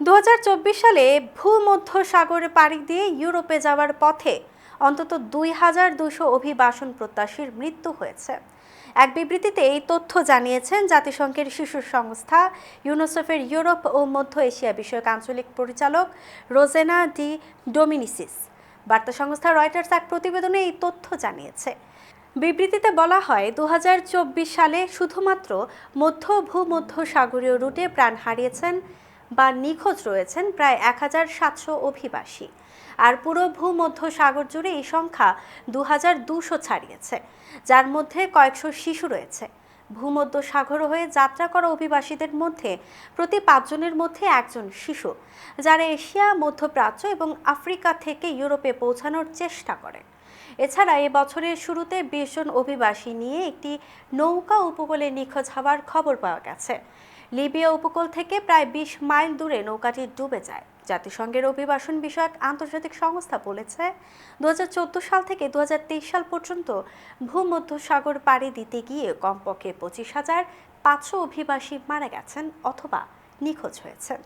দু হাজার চব্বিশ সালে ভূমধ্য সাগরে পাড়ি দিয়ে ইউরোপে যাওয়ার পথে অন্তত দুই হাজার দুশো অভিবাসন প্রত্যাশীর মৃত্যু হয়েছে। এক বিবৃতিতে এই তথ্য জানিয়েছেন জাতিসংঘের শিশু সংস্থা, ইউনিসেফের ইউরোপ ও মধ্য এশিয়া বিষয়ক আঞ্চলিক পরিচালক রোজেনা ডি ডোমিনিসিস। বার্তা সংস্থা রয়টার্স এক প্রতিবেদনে এই তথ্য জানিয়েছে। বিবৃতিতে বলা হয় দু হাজার চব্বিশ সালে শুধুমাত্র মধ্য ভূমধ্য সাগরীয় রুটে প্রাণ হারিয়েছেন বা নিখোঁজ রয়েছেন প্রায় এক হাজার সাতশো অভিবাসী। আর পুরো ভূমধ্য সাগর জুড়ে এই সংখ্যা দু হাজার দুশো ছাড়িয়েছে, যার মধ্যে কয়েকশো শিশু রয়েছে। ভূমধ্য সাগর হয়ে যাত্রা করা অভিবাসীদের মধ্যে প্রতি পাঁচজনের মধ্যে একজন শিশু, যারা এশিয়া, মধ্যপ্রাচ্য এবং আফ্রিকা থেকে ইউরোপে পৌঁছানোর চেষ্টা করে। এছাড়া এ বছরের শুরুতে বিশ জন অভিবাসী নিয়ে একটি নৌকা উপকূলে নিখোঁজ হওয়ার খবর পাওয়া গেছে। লিবিয়া উপকূল থেকে প্রায় বিশ মাইল দূরে নৌকাটি ডুবে যায়। জাতিসংঘের অভিবাসন বিষয়ক আন্তর্জাতিক সংস্থা বলেছে দু হাজার চোদ্দ সাল থেকে দু হাজার তেইশ সাল পর্যন্ত ভূমধ্যসাগর পাড়ি দিতে গিয়ে কমপক্ষে পঁচিশ হাজার পাঁচশো অভিবাসী মারা গেছেন অথবা নিখোঁজ হয়েছেন।